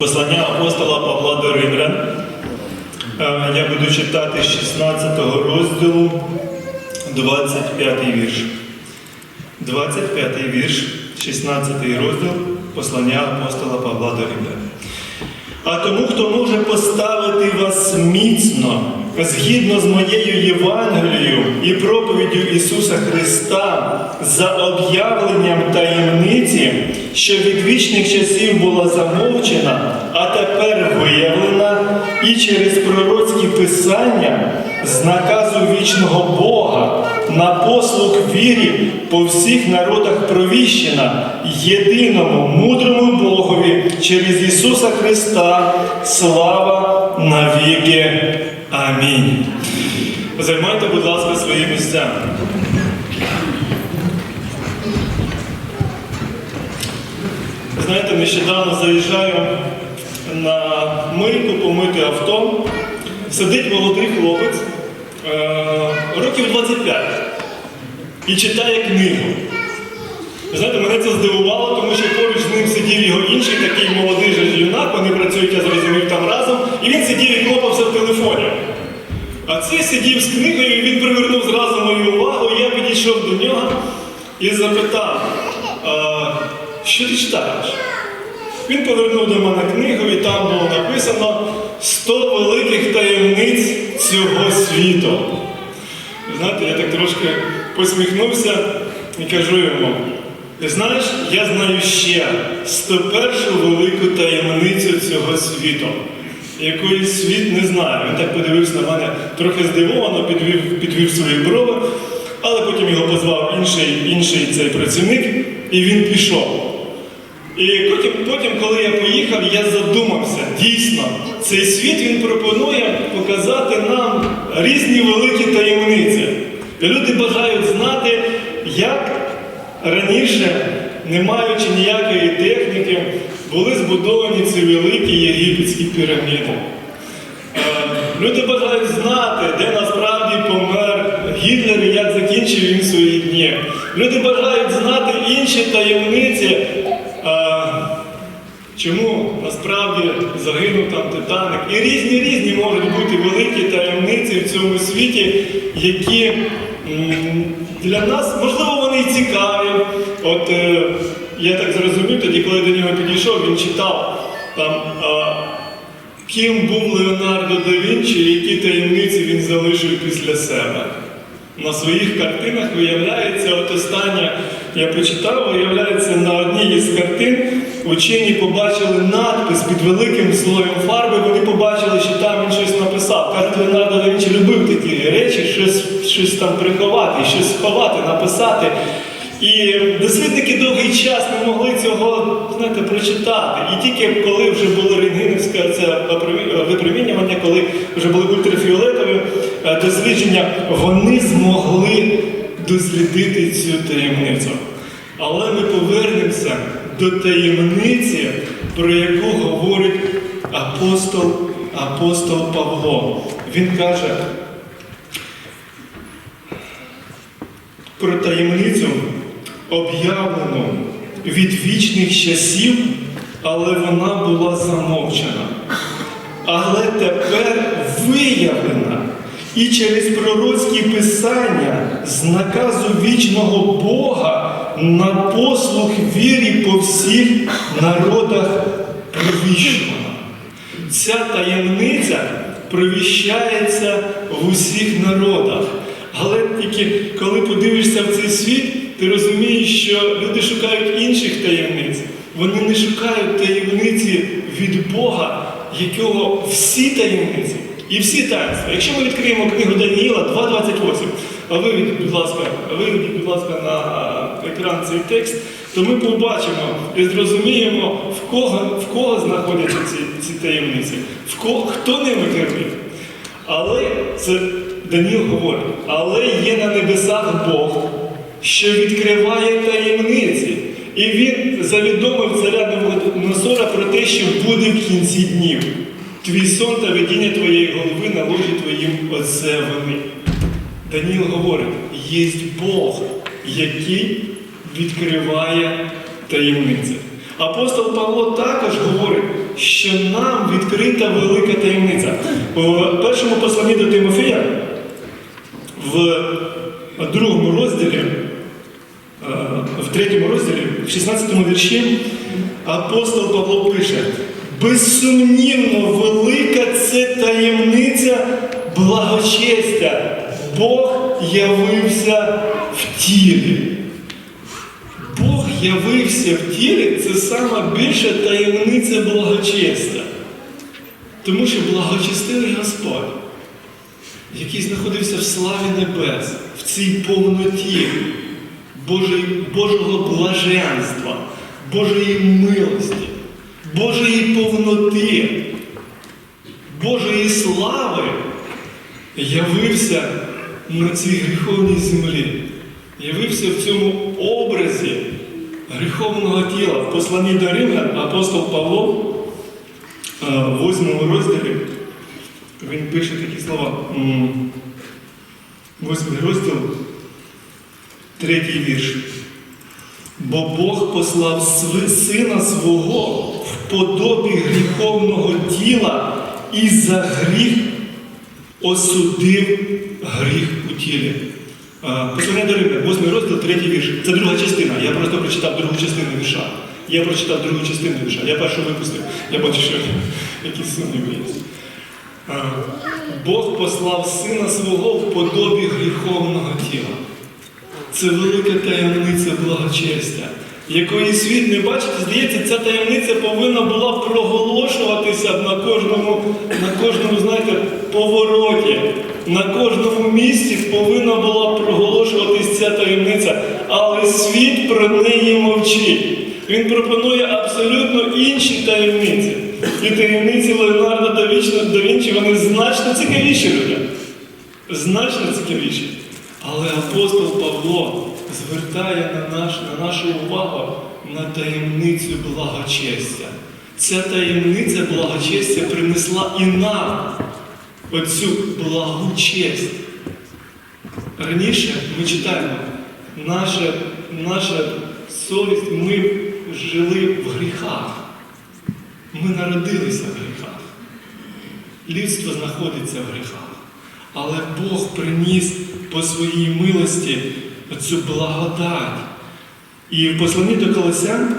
Послання апостола Павла до Римлян. Е, Я буду читати з 16 розділу 25 вірш. 25 вірш, 16 розділ Послання апостола Павла до Римлян. А тому, хто може поставити вас міцно, згідно з моєю Євангелією і проповіддю Ісуса Христа за об'явленням таємниці, що від вічних часів була замовчена, а тепер виявлена, і через пророцькі писання з наказу вічного Бога на послуг вірі по всіх народах провіщена єдиному мудрому Богові через Ісуса Христа слава навіки. Амінь. Займайте, будь ласка, свої місця. Знаєте, нещодавно заїжджаю на мийку помити авто. Сидить молодий хлопець е, років 25 і читає книгу. Знаєте, мене це здивувало, тому що поруч з ним сидів його інший такий молодий же юнак, вони працюють, я зрозумів, там разом, і він сидів і клопався в телефоні. А цей сидів з книгою, і він привернув зразу мою увагу, я підійшов до нього і запитав, а, що ти читаєш? Він повернув до мене книгу, і там було написано 100 великих таємниць цього світу. Знаєте, я так трошки посміхнувся і кажу йому, ти знаєш, я знаю ще 101 велику таємницю цього світу, якої світ не знає. Він так подивився на мене трохи здивовано, підвів, підвів свої брови, але потім його позвав інший, інший цей працівник, і він пішов. І потім, потім, коли я поїхав, я задумався, дійсно, цей світ він пропонує показати нам різні великі таємниці. Люди бажають знати, як раніше, не маючи ніякої техніки, були збудовані ці великі єгипетські піраміди. Е, Люди бажають знати, де насправді помер Гітлер і як закінчив він свої дні. Люди бажають знати інші таємниці, е, чому насправді загинув там Титаник. І різні різні можуть бути великі таємниці в цьому світі, які для нас, можливо, вони і цікаві. От е, я так зрозумів, тоді, коли до нього підійшов, він читав там. е, Ким був Леонардо да Вінчі, які таємниці він залишив після себе? На своїх картинах виявляється, от остання я почитав, виявляється, на одній із картин учені побачили надпис під великим слоєм фарби, вони побачили, що там написав. Кажуть, Леонардо Вінчі любив такі речі, щось, щось там приховати, щось сховати, написати. І дослідники довгий час не могли цього знаєте, прочитати. І тільки коли вже було рентгенівське це випромінювання, коли вже були ультрафіолетові е, дослідження, вони змогли дослідити цю таємницю. Але ми повернемося до таємниці, про яку говорить апостол, апостол Павло. Він каже, про таємницю, об'явлену від вічних часів, але вона була замовчена. Але тепер виявлена і через пророцькі писання з наказу вічного Бога на послуг вірі по всіх народах провіщена. Ця таємниця провіщається в усіх народах. Але тільки коли подивишся в цей світ, ти розумієш, що люди шукають інших таємниць. Вони не шукають таємниці від Бога, якого всі таємниці і всі таїнства. Якщо ми відкриємо книгу Даніїла 2.28, а виведіть, будь ласка, виведіть, будь ласка, на екран цей текст, то ми побачимо і зрозуміємо, в кого, в кого знаходяться ці, ці таємниці, в кого, хто ними керує. Але це Даніл говорить, але є на небесах Бог, що відкриває таємниці. І він завідомив царя Навуходоносора про те, що буде в кінці днів. Твій сон та видіння твоєї голови на ложі твоїм отцевими. Даніл говорить, є Бог, який відкриває таємниці. Апостол Павло також говорить, що нам відкрита велика таємниця. У першому посланні до Тимофія в другому розділі, е, в третьому розділі, в 16 вірші, апостол Павло пише: безсумнівно, велика це таємниця благочестя. Бог явився в тілі. Явився в тілі це сама більша таємниця благочестя. Тому що благочестивий Господь, який знаходився в славі небес, в цій повноті Божої, Божого блаженства, Божої милості, Божої повноти, Божої слави, явився на цій гріховній землі, явився в цьому образі гріховного тіла. В посланні до Римлян апостол Павло е, в восьмому розділі він пише такі слова. М, Восьмий розділ, третій вірш. Бо Бог послав сина свого в подобі гріховного тіла і за гріх осудив гріх у тілі. Послання до Римлян, 8 розділ, 3 вірш. Це друга частина. Я просто прочитав другу частину вірша. Я прочитав другу частину вірша. Я першу випустив. Я бачу, що якісь сумніви є. Бог послав сина свого в подобі гріховного тіла. Це велика таємниця благочестя, якої світ не бачить. Здається, ця таємниця повинна була проголошуватися на кожному, на кожному, знаєте, повороті. На кожному місці повинна була проголошуватись ця таємниця, але світ про неї мовчить. Він пропонує абсолютно інші таємниці. І таємниці Леонардо да Вінчі, вони значно цікавіші людям. Значно цікавіші. Але апостол Павло звертає на, наш, на нашу увагу на таємницю благочестя. Ця таємниця благочестя принесла і нам оцю благу честь. Раніше ми читаємо, наша, наша совість, ми жили в гріхах. Ми народилися в гріхах. Людство знаходиться в гріхах. Але Бог приніс по своїй милості цю благодать. І в посланні до Колосян,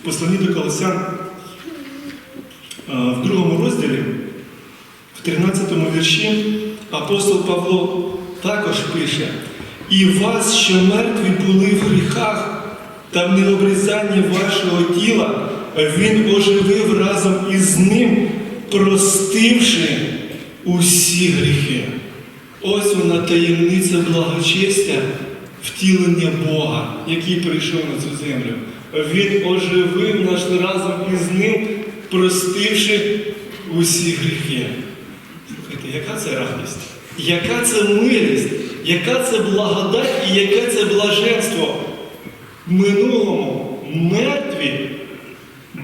в посланні до Колосян е, в другому розділі, в 13 вірші, апостол Павло також пише: І вас, що мертві були в гріхах та в необрізанні вашого тіла, Він оживив разом із ним, простивши усі гріхи. Ось вона таємниця благочестя, втілення Бога, який прийшов на цю землю. Він оживив наш разом із ним, простивши усі гріхи. Яка це радість? Яка це милість, яка це благодать і яке це блаженство? В минулому мертві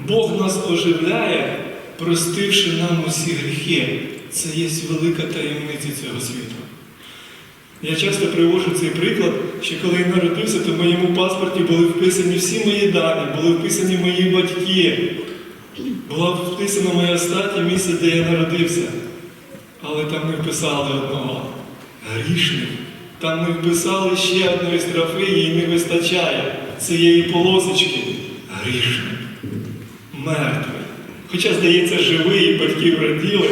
Бог нас оживляє, простивши нам усі гріхи. Це є велика таємниця цього світу. Я часто привожу цей приклад, що коли я народився, то в моєму паспорті були вписані всі мої дані, були вписані мої батьки, була вписана моя стать і місце, де я народився. Але там не вписали одного грішник. Там не вписали ще одної строфи, їй не вистачає цієї полосочки. Грішник, мертвий. Хоча, здається, живий і батьків раділи,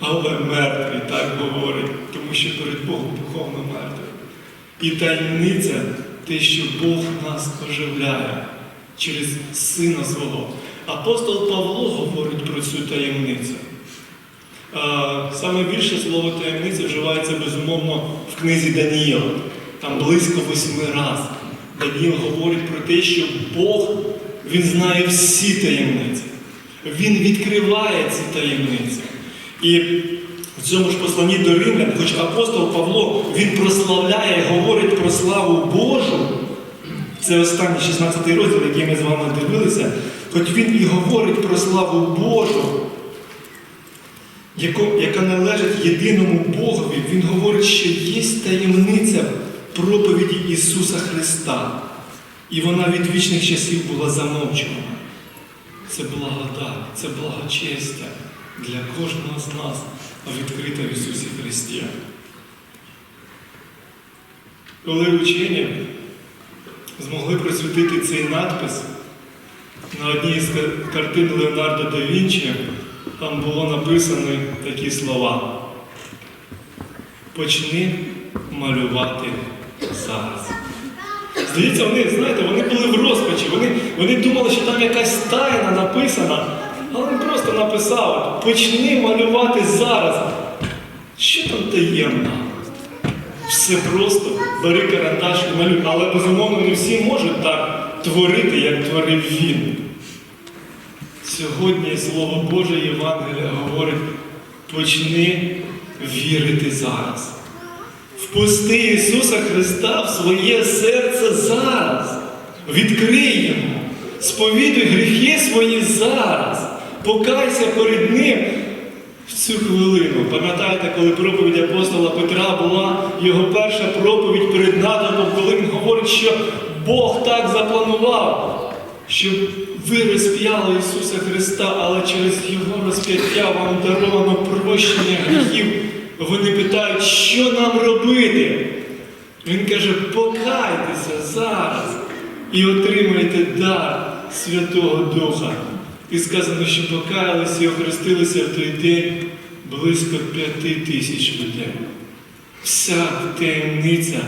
але мертвий, так говорить, тому що перед Богом духовно мертвий. І таємниця те, що Бог нас оживляє через Сина свого. Апостол Павло говорить про цю таємницю. Саме більше слово таємниця вживається безумовно в книзі Даніїла. Там близько восьми разів. Даніїл говорить про те, що Бог він знає всі таємниці. Він відкриває ці таємниці. І в цьому ж посланні до Римлян, хоч апостол Павло він прославляє, говорить про славу Божу. Це останній 16 розділ, який ми з вами дивилися, хоч він і говорить про славу Божу, яка належить єдиному Богові, він говорить, що є таємниця проповіді Ісуса Христа. І вона від вічних часів була замовчувана. це благодать, це благочестя для кожного з нас, відкрита в Ісусі Христі. Коли учені змогли просвітити цей надпис на одній з картин Леонардо да Вінчі, там було написано такі слова. Почни малювати зараз. Здається, вони, знаєте, вони були в розпачі, вони, вони думали, що там якась тайна написана, але він просто написав, почни малювати зараз. Що там таємно? Все просто, бери карандаш і малюй. Але безумовно не всі можуть так творити, як творив він. Сьогодні Слово Боже Євангелія говорить, почни вірити зараз. Впусти Ісуса Христа в своє серце зараз. Відкрий Йому, сповідуй гріхи свої зараз. Покайся перед Ним в цю хвилину. Пам'ятаєте, коли проповідь апостола Петра була його перша проповідь перед натовпом, коли він говорить, що Бог так запланував, щоб ви розп'яли Ісуса Христа, але через Його розп'яття вам даровано прощення гріхів. Вони питають, що нам робити? Він каже, покайтеся зараз і отримайте дар Святого Духа. І сказано, що покаялися і охрестилися в той день близько п'яти тисяч людей. Вся таємниця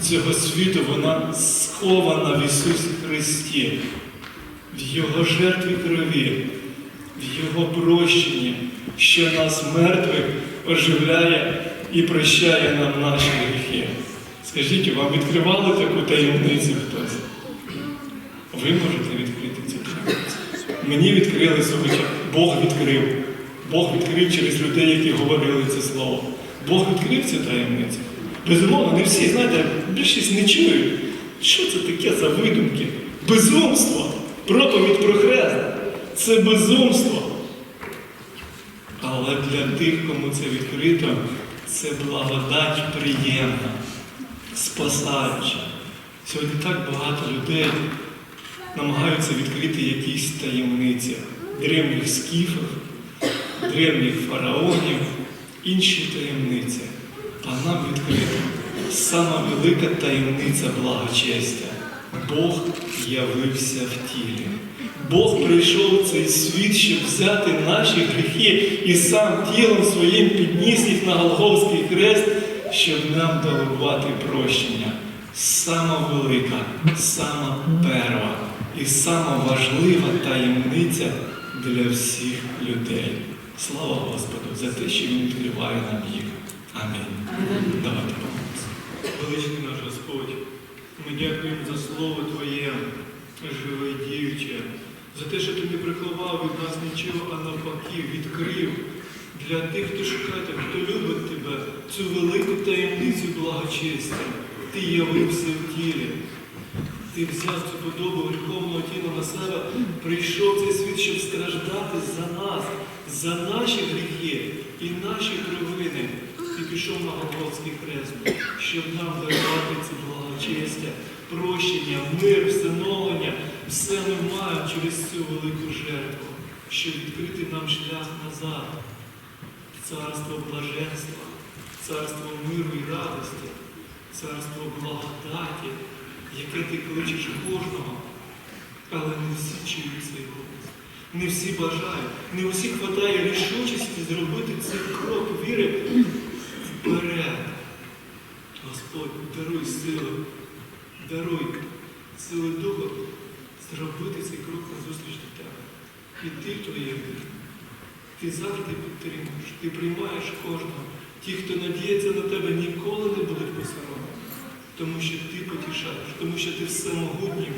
цього світу, вона схована в Ісусі Христі, в Його жертві крові, в Його прощенні, що нас мертвих оживляє і прощає нам наші гріхи. Скажіть, вам відкривали таку таємницю хтось? Ви можете відкрити цю таємницю. Мені відкрили сьогодні, Бог відкрив. Бог відкрив через людей, які говорили це слово. Бог відкрив цю таємницю. Безумовно, не всі, знаєте, більшість не чують. Що це таке за видумки? Безумство. Проповідь про хрест. Це безумство. Але для тих, кому це відкрито, це благодать приємна, спасаюча. Сьогодні так багато людей намагаються відкрити якісь таємниці древніх скіфів, древніх фараонів, інші таємниці. А нам відкрита сама велика таємниця благочестя. Бог явився в тілі. Бог прийшов в цей світ, щоб взяти наші гріхи і сам тілом своїм підніс їх на Голговський хрест, щоб нам дарувати прощення. Сама велика, сама перва і сама важлива таємниця для всіх людей. Слава Господу за те, що Він відкриває нам їх. Амінь. Давайте помолимося. Величний наш Господь, ми дякуємо за слово Твоє, живе і діюче, за те, що Ти не приховав від нас нічого, а навпаки, відкрив для тих, хто шукає хто любить тебе, цю велику таємницю благочестя. Ти явився в тілі. Ти взяв цю подобу гріховного тіла на себе, прийшов цей світ, щоб страждати за нас, за наші гріхи і наші провини. Пішов на Голгофський хрест, щоб нам дарувати це благочестя, прощення, мир, всиновлення. Все ми маємо через цю велику жертву, щоб відкрити нам шлях назад, царство блаженства, царство миру і радості, царство благодаті, яке ти кличеш кожного, але не всі чують цей голос. Не всі бажають, не усі хватає рішучості зробити цей крок віри вперед. Господь, даруй сили, даруй сили Духа зробити цей крок назустріч до тебе. Іди в твоє. Ти завжди підтримуєш, ти приймаєш кожного. Ті, хто надіється на тебе, ніколи не будуть посоромлені. Тому що ти потішаєш, тому що ти всемогутній.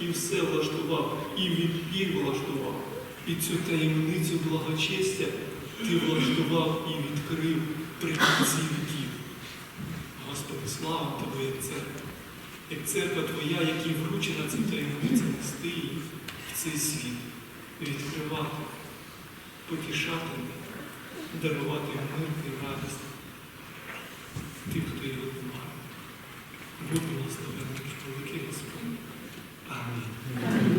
І все влаштував, і відбір влаштував. І цю таємницю благочестя ти влаштував і відкрив при кінці віків. Господи, слава Тобі, як церква, як церква Твоя, якій вручена ця таємниця нести в цей світ, відкривати, потішати, дарувати мир і радість тим, хто його немає. Будь благословенний, великий Господь. Амінь.